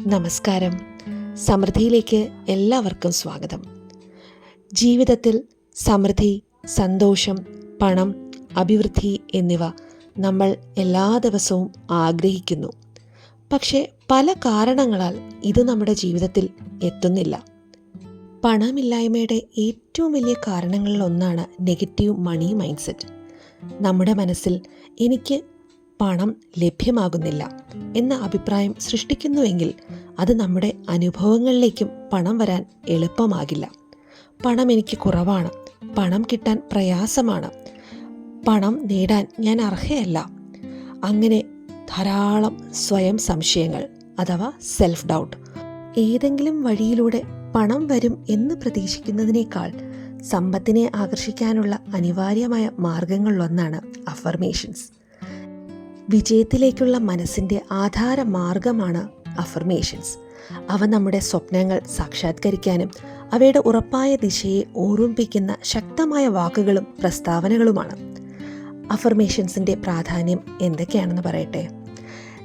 നമസ്കാരം. സമൃദ്ധിയിലേക്ക് എല്ലാവർക്കും സ്വാഗതം. ജീവിതത്തിൽ സമൃദ്ധി സന്തോഷം പണം അഭിവൃദ്ധി എന്നിവ നമ്മൾ എല്ലാ ദിവസവും ആഗ്രഹിക്കുന്നു. പക്ഷേ പല കാരണങ്ങളാൽ ഇത് നമ്മുടെ ജീവിതത്തിൽ എത്തുന്നില്ല. പണമില്ലായ്മയുടെ ഏറ്റവും വലിയ കാരണങ്ങളിൽ ഒന്നാണ് നെഗറ്റീവ് മണി മൈൻഡ് സെറ്റ് നമ്മുടെ മനസ്സിൽ എനിക്ക് പണം ലഭ്യമാകുന്നില്ല എന്ന അഭിപ്രായം സൃഷ്ടിക്കുന്നുവെങ്കിൽ അത് നമ്മുടെ അനുഭവങ്ങളിലേക്കും പണം വരാൻ എളുപ്പമാകില്ല. പണം എനിക്ക് കുറവാണ്. പണം കിട്ടാൻ പ്രയാസമാണ്. പണം നേടാൻ ഞാൻ അർഹയല്ല. അങ്ങനെ ധാരാളം സ്വയം സംശയങ്ങൾ അഥവാ സെൽഫ് ഡൗട്ട് ഏതെങ്കിലും വഴിയിലൂടെ പണം വരും എന്ന് പ്രതീക്ഷിക്കുന്നതിനേക്കാൾ സമ്പത്തിനെ ആകർഷിക്കാനുള്ള അനിവാര്യമായ മാർഗങ്ങളിലൊന്നാണ് അഫർമേഷൻസ് വിജയത്തിലേക്കുള്ള മനസ്സിന്റെ ആധാര മാർഗമാണ് അഫർമേഷൻസ് അവ നമ്മുടെ സ്വപ്നങ്ങൾ സാക്ഷാത്കരിക്കാനും അവയുടെ ഉറപ്പായ ദിശയെ ഓർമ്മിപ്പിക്കുന്ന ശക്തമായ വാക്കുകളും പ്രസ്താവനകളുമാണ്. അഫർമേഷൻസിന്റെ പ്രാധാന്യം എന്തൊക്കെയാണെന്ന് പറയട്ടെ?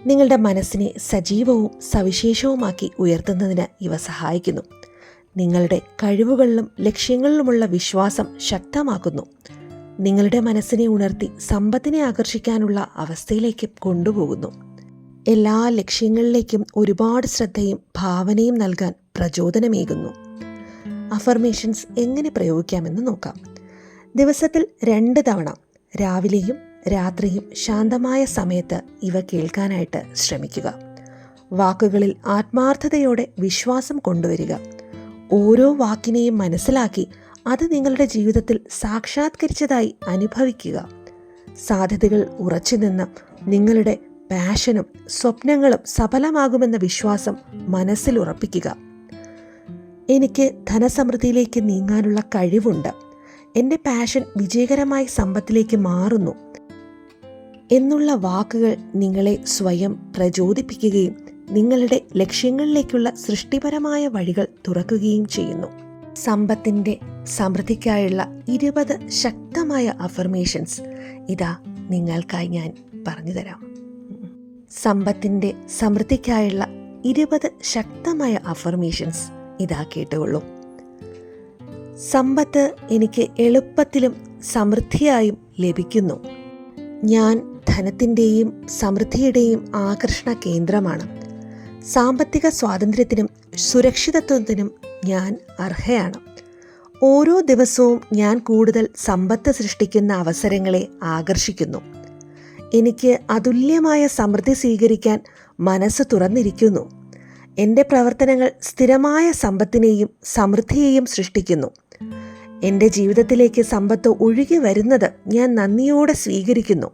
നിങ്ങളുടെ മനസ്സിനെ സജീവവും സവിശേഷവുമാക്കി ഉയർത്തുന്നതിന് ഇവ സഹായിക്കുന്നു. നിങ്ങളുടെ കഴിവുകളിലും ലക്ഷ്യങ്ങളിലുമുള്ള വിശ്വാസം ശക്തമാക്കുന്നു. നിങ്ങളുടെ മനസ്സിനെ ഉണർത്തി സമ്പത്തിനെ ആകർഷിക്കാനുള്ള അവസ്ഥയിലേക്ക് കൊണ്ടുപോകുന്നു. എല്ലാ ലക്ഷ്യങ്ങളിലേക്കും ഒരുപാട് ശ്രദ്ധയും ഭാവനയും നൽകാൻ പ്രചോദനമേകുന്നു. അഫർമേഷൻസ് എങ്ങനെ പ്രയോഗിക്കാമെന്ന് നോക്കാം. ദിവസത്തിൽ രണ്ട് തവണ രാവിലെയും രാത്രിയും ശാന്തമായ സമയത്ത് ഇവ കേൾക്കാനായിട്ട് ശ്രമിക്കുക. വാക്കുകളിൽ ആത്മാർത്ഥതയോടെ വിശ്വാസം കൊണ്ടുവരിക. ഓരോ വാക്കിനെയും മനസ്സിലാക്കി അത് നിങ്ങളുടെ ജീവിതത്തിൽ സാക്ഷാത്കരിച്ചതായി അനുഭവിക്കുക. സാധ്യതകൾ ഉറച്ചു നിന്ന് നിങ്ങളുടെ പാഷനും സ്വപ്നങ്ങളും സഫലമാകുമെന്ന വിശ്വാസം മനസ്സിൽ ഉറപ്പിക്കുക. എനിക്ക് ധനസമൃദ്ധിയിലേക്ക് നീങ്ങാനുള്ള കഴിവുണ്ട്. എന്റെ പാഷൻ വിജയകരമായി സമ്പത്തിലേക്ക് മാറുന്നു. എന്നുള്ള വാക്കുകൾ നിങ്ങളെ സ്വയം പ്രചോദിപ്പിക്കുകയും നിങ്ങളുടെ ലക്ഷ്യങ്ങളിലേക്കുള്ള സൃഷ്ടിപരമായ വഴികൾ തുറക്കുകയും ചെയ്യുന്നു. സമ്പത്തിന്റെ സമൃദ്ധിക്കായുള്ള ഇരുപത് ശക്തമായ അഫർമേഷൻസ് ഇതാ നിങ്ങൾക്കായി ഞാൻ പറഞ്ഞു തരാം സമ്പത്തിന്റെ സമൃദ്ധിക്കായുള്ള ഇരുപത് ശക്തമായ അഫർമേഷൻസ് ഇതാ കേട്ടുകൊള്ളൂ. സമ്പത്ത് എനിക്ക് എളുപ്പത്തിലും സമൃദ്ധിയായും ലഭിക്കുന്നു. ഞാൻ ധനത്തിന്റെയും സമൃദ്ധിയുടെയും ആകർഷണ കേന്ദ്രമാണ്. സാമ്പത്തിക സ്വാതന്ത്ര്യത്തിനും സുരക്ഷിതത്വത്തിനും ഞാൻ അർഹയാണ്. ഓരോ ദിവസവും ഞാൻ കൂടുതൽ സമ്പത്ത് സൃഷ്ടിക്കുന്ന അവസരങ്ങളെ ആകർഷിക്കുന്നു. എനിക്ക് അതുല്യമായ സമൃദ്ധി സ്വീകരിക്കാൻ മനസ്സ് തുറന്നിരിക്കുന്നു. എന്റെ പ്രവർത്തനങ്ങൾ സ്ഥിരമായ സമ്പത്തിനെയും സമൃദ്ധിയെയും സൃഷ്ടിക്കുന്നു. എന്റെ ജീവിതത്തിലേക്ക് സമ്പത്ത് ഒഴുകി വരുന്നത് ഞാൻ നന്ദിയോടെ സ്വീകരിക്കുന്നു.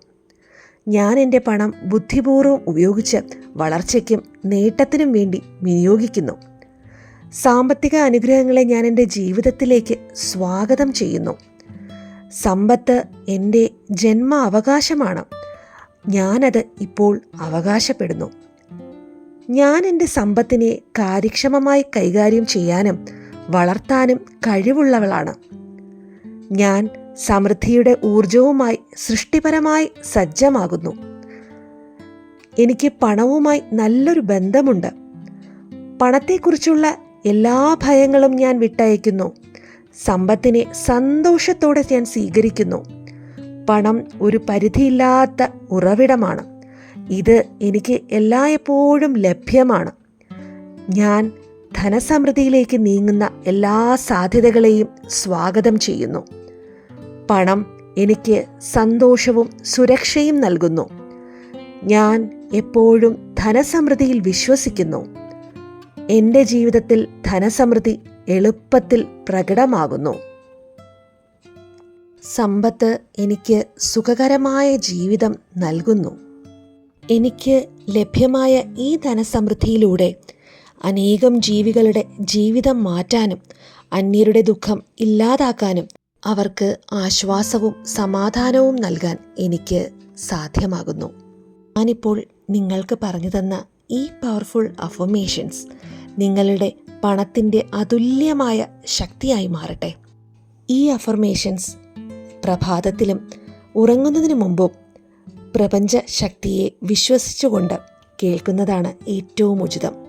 ഞാൻ എന്റെ പണം ബുദ്ധിപൂർവം ഉപയോഗിച്ച് വളർച്ചയ്ക്കും നേട്ടത്തിനും വേണ്ടി വിനിയോഗിക്കുന്നു. സാമ്പത്തിക അനുഗ്രഹങ്ങളെ ഞാൻ എന്റെ ജീവിതത്തിലേക്ക് സ്വാഗതം ചെയ്യുന്നു. സമ്പത്ത് എന്റെ ജന്മ അവകാശമാണ്. ഞാനത് ഇപ്പോൾ അവകാശപ്പെടുന്നു. ഞാൻ എന്റെ സമ്പത്തിനെ കാര്യക്ഷമമായി കൈകാര്യം ചെയ്യാനും വളർത്താനും കഴിവുള്ളവളാണ്. ഞാൻ സമൃദ്ധിയുടെ ഊർജവുമായി സൃഷ്ടിപരമായി സജ്ജമാകുന്നു. എനിക്ക് പണവുമായി നല്ലൊരു ബന്ധമുണ്ട്. പണത്തെക്കുറിച്ചുള്ള എല്ലാ ഭയങ്ങളും ഞാൻ വിട്ടയക്കുന്നു. സമ്പത്തിനെ സന്തോഷത്തോടെ ഞാൻ സ്വീകരിക്കുന്നു. പണം ഒരു പരിധിയില്ലാത്ത ഉറവിടമാണ്. ഇത് എനിക്ക് എല്ലായ്പ്പോഴും ലഭ്യമാണ്. ഞാൻ ധനസമൃദ്ധിയിലേക്ക് നീങ്ങുന്ന എല്ലാ സാധ്യതകളെയും സ്വാഗതം ചെയ്യുന്നു. പണം എനിക്ക് സന്തോഷവും സുരക്ഷയും നൽകുന്നു. ഞാൻ എപ്പോഴും ധനസമൃദ്ധിയിൽ വിശ്വസിക്കുന്നു. എന്റെ ജീവിതത്തിൽ ധനസമൃദ്ധി എളുപ്പത്തിൽ പ്രകടമാകുന്നു. സമ്പത്ത് എനിക്ക് സുഖകരമായ ജീവിതം നൽകുന്നു. എനിക്ക് ലഭ്യമായ ഈ ധനസമൃദ്ധിയിലൂടെ അനേകം ജീവികളുടെ ജീവിതം മാറ്റാനും അന്യരുടെ ദുഃഖം ഇല്ലാതാക്കാനും അവർക്ക് ആശ്വാസവും സമാധാനവും നൽകാൻ എനിക്ക് സാധ്യമാകുന്നു. ഞാനിപ്പോൾ നിങ്ങൾക്ക് പറഞ്ഞു തന്ന ഈ പവർഫുൾ അഫർമേഷൻസ് നിങ്ങളുടെ പണത്തിന്റെ അതുല്യമായ ശക്തിയായി മാറട്ടെ. ഈ അഫർമേഷൻസ് പ്രഭാതത്തിലും ഉറങ്ങുന്നതിന് മുമ്പും പ്രപഞ്ച ശക്തിയെ വിശ്വസിച്ചുകൊണ്ട് കേൾക്കുന്നതാണ് ഏറ്റവും ഉചിതം.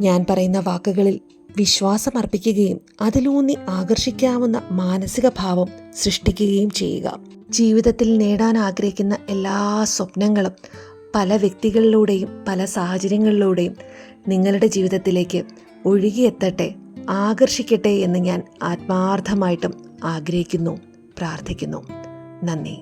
ഞാൻ പറയുന്ന വാക്കുകളിൽ വിശ്വാസമർപ്പിക്കുകയും അതിലൂന്നി ആകർഷിക്കാവുന്ന മാനസിക ഭാവം സൃഷ്ടിക്കുകയും ചെയ്യുക. ജീവിതത്തിൽ നേടാൻ ആഗ്രഹിക്കുന്ന എല്ലാ സ്വപ്നങ്ങളും പല വ്യക്തികളിലൂടെയും പല സാഹചര്യങ്ങളിലൂടെയും നിങ്ങളുടെ ജീവിതത്തിലേക്ക് ഒഴുകിയെത്തട്ടെ ആകർഷിക്കട്ടെ എന്ന് ഞാൻ ആത്മാർത്ഥമായിട്ടും ആഗ്രഹിക്കുന്നു പ്രാർത്ഥിക്കുന്നു. നന്ദി.